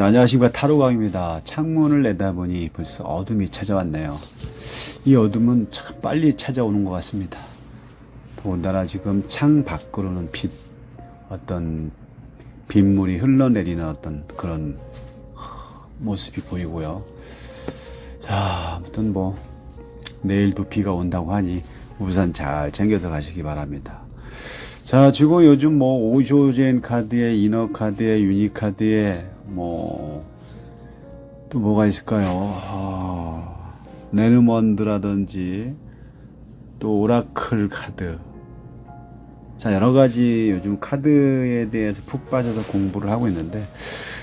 자, 안녕하십니까. 타로강입니다. 창문을 내다보니 벌써 어둠이 찾아왔네요. 이 어둠은 참 빨리 찾아오는 것 같습니다. 더군다나 지금 창 밖으로는 빛, 어떤 빗물이 흘러내리는 어떤 그런 모습이 보이고요. 자, 아무튼 뭐, 내일도 비가 온다고 하니 우산 잘 챙겨서 가시기 바랍니다. 자, 지금 요즘 뭐 오조젠 카드에 이너 카드에 유니 카드에 뭐 또 뭐가 있을까요? 아, 네르먼드라든지 또 오라클 카드. 자, 여러 가지 요즘 카드에 대해서 푹 빠져서 공부를 하고 있는데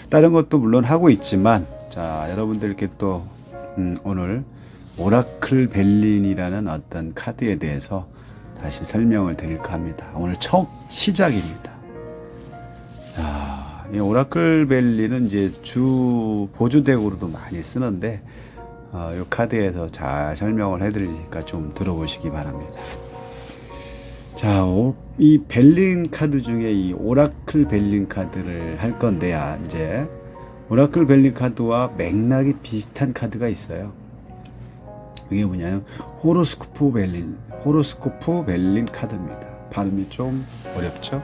다른 것도 물론 하고 있지만 자, 여러분들께 또 음, 오늘 오라클 벨린이라는 어떤 카드에 대해서 다시 설명을 드릴까 합니다. 오늘 첫 시작입니다. 아, 이 오라클 벨리는 이제 주 보조덱으로도 많이 쓰는데 어, 이 카드에서 잘 설명을 해드리니까 좀 들어보시기 바랍니다. 자, 오- 이 벨린 카드 중에 이 오라클 벨린 카드를 할 건데요. 이제 오라클 벨린 카드와 맥락이 비슷한 카드가 있어요. 그게 뭐냐면 호로스코프 벨린, 호로스코프 벨린 카드입니다. 발음이 좀 어렵죠?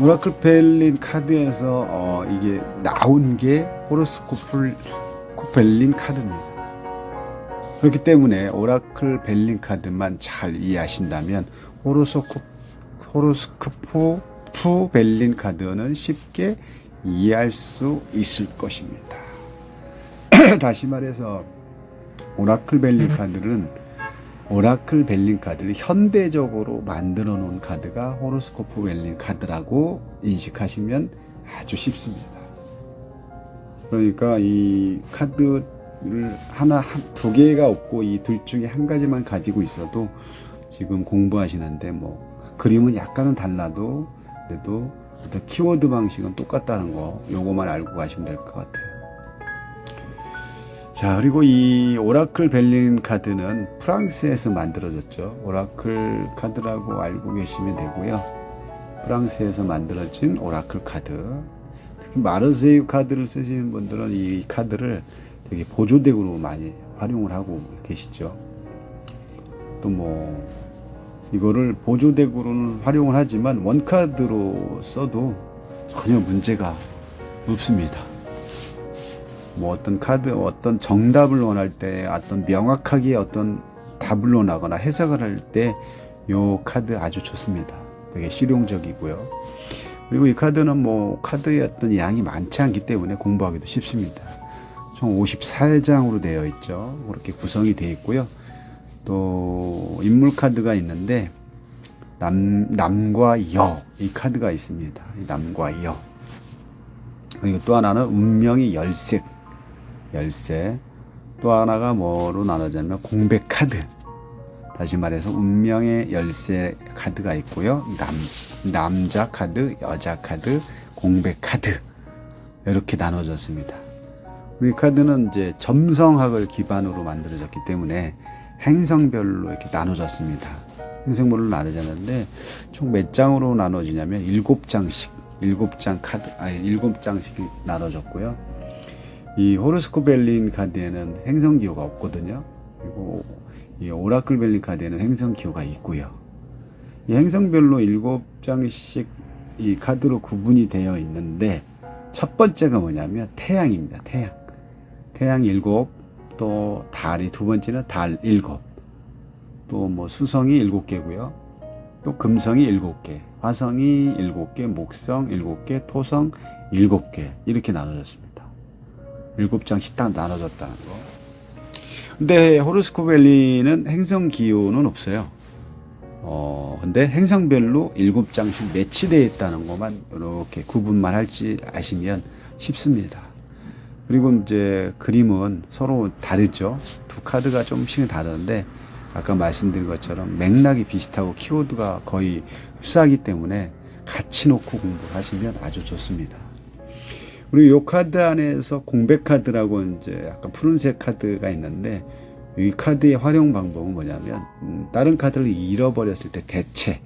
오라클 벨린 카드에서 어, 이게 나온 게 호로스코프 벨린 카드입니다. 그렇기 때문에 오라클 벨린 카드만 잘 이해하신다면 호로스코프 호로스코프 벨린 카드는 쉽게 이해할 수 있을 것입니다. 다시 말해서 오라클 벨린 카드는 오라클 벨린 카드를 현대적으로 만들어 놓은 카드가 호로스코프 벨린 카드라고 인식하시면 아주 쉽습니다. 그러니까 이 카드를 하나 한- 두 개가 없고 이 둘 중에 한 가지만 가지고 있어도 지금 공부하시는데 뭐 그림은 약간은 달라도 그래도 키워드 방식은 똑같다는 거 요거만 알고 가시면 될 것 같아요. 자, 그리고 이 오라클 벨린 카드는 프랑스에서 만들어졌죠. 오라클 카드라고 알고 계시면 되고요. 프랑스에서 만들어진 오라클 카드. 특히 마르세유 카드를 쓰시는 분들은 이 카드를 되게 보조덱으로 많이 활용을 하고 계시죠. 또 뭐, 이거를 보조덱으로는 활용을 하지만 원카드로 써도 전혀 문제가 없습니다. 뭐 어떤 카드 어떤 정답을 원할 때 어떤 명확하게 어떤 답을 원하거나 해석을 할 때 요 카드 아주 좋습니다. 되게 실용적이고요. 그리고 이 카드는 뭐 카드의 어떤 양이 많지 않기 때문에 공부하기도 쉽습니다. 총 54장으로 되어 있죠. 그렇게 구성이 되어 있고요. 또 인물 카드가 있는데 남 남과 여 이 카드가 있습니다. 이 남과 여 그리고 또 하나는 운명의 열쇠 열쇠 또 하나가 뭐로 나눠지냐면 공백 카드. 다시 말해서 운명의 열쇠 카드가 있고요. 남 남자 카드 여자 카드 공백 카드. 이렇게 나눠졌습니다. 우리 카드는 이제 점성학을 기반으로 만들어졌기 때문에 행성별로 이렇게 나눠졌습니다. 행성별로 나눠졌는데 총 몇 장으로 나눠지냐면 일곱 장씩 일곱 장 카드 아니 일곱 장씩 나눠졌고요 이 호로스코 벨린 카드에는 행성 기호가 없거든요. 그리고 이 오라클 벨린 카드에는 행성 기호가 있고요. 이 행성별로 일곱 장씩 이 카드로 구분이 되어 있는데 첫 번째가 뭐냐면 태양입니다. 태양. 태양 일곱, 또 달이 두 번째는 달 일곱, 또 뭐 수성이 일곱 개고요. 또 금성이 일곱 개, 화성이 일곱 개, 목성 일곱 개, 토성 일곱 개 이렇게 나눠졌습니다. 일곱 장씩 딱 나눠졌다는 거. 근데 호로스코벨리는 행성 기호는 없어요. 어, 근데 행성별로 일곱 장씩 매치되어 있다는 것만 이렇게 구분만 할지 아시면 쉽습니다. 그리고 이제 그림은 서로 다르죠. 두 카드가 좀씩 다른데 아까 말씀드린 것처럼 맥락이 비슷하고 키워드가 거의 흡사하기 때문에 같이 놓고 공부하시면 아주 좋습니다. 그리고 이 카드 안에서 공백 카드라고 이제 약간 푸른색 카드가 있는데 이 카드의 활용 방법은 뭐냐면 음, 다른 카드를 잃어버렸을 때 대체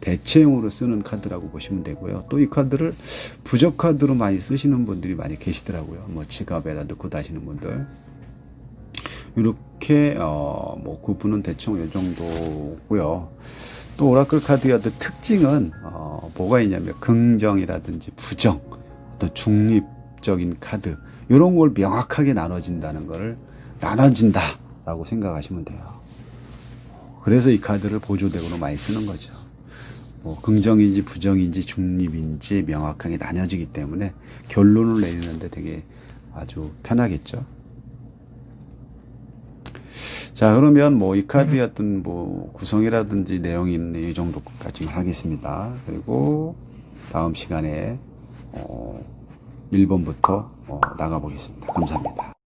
대체용으로 쓰는 카드라고 보시면 되고요. 또 이 카드를 부적 카드로 많이 쓰시는 분들이 많이 계시더라고요. 뭐 지갑에다 넣고 다시는 분들. 이렇게 어, 뭐 구분은 대충 이 정도고요. 또 오라클 카드의 특징은 어, 뭐가 있냐면 긍정이라든지 부정, 어떤 중립적인 카드 이런 걸 명확하게 나눠진다는 걸 나눠진다라고 생각하시면 돼요. 그래서 이 카드를 보조덱으로 많이 쓰는 거죠. 뭐 긍정인지 부정인지 중립인지 명확하게 나뉘어지기 때문에 결론을 내리는데 되게 아주 편하겠죠. 자 그러면 뭐 이 카드의 어떤 뭐 구성이라든지 내용이 있는 이 정도까지만 하겠습니다. 그리고 다음 시간에 어 1번부터 어 나가 보겠습니다. 감사합니다.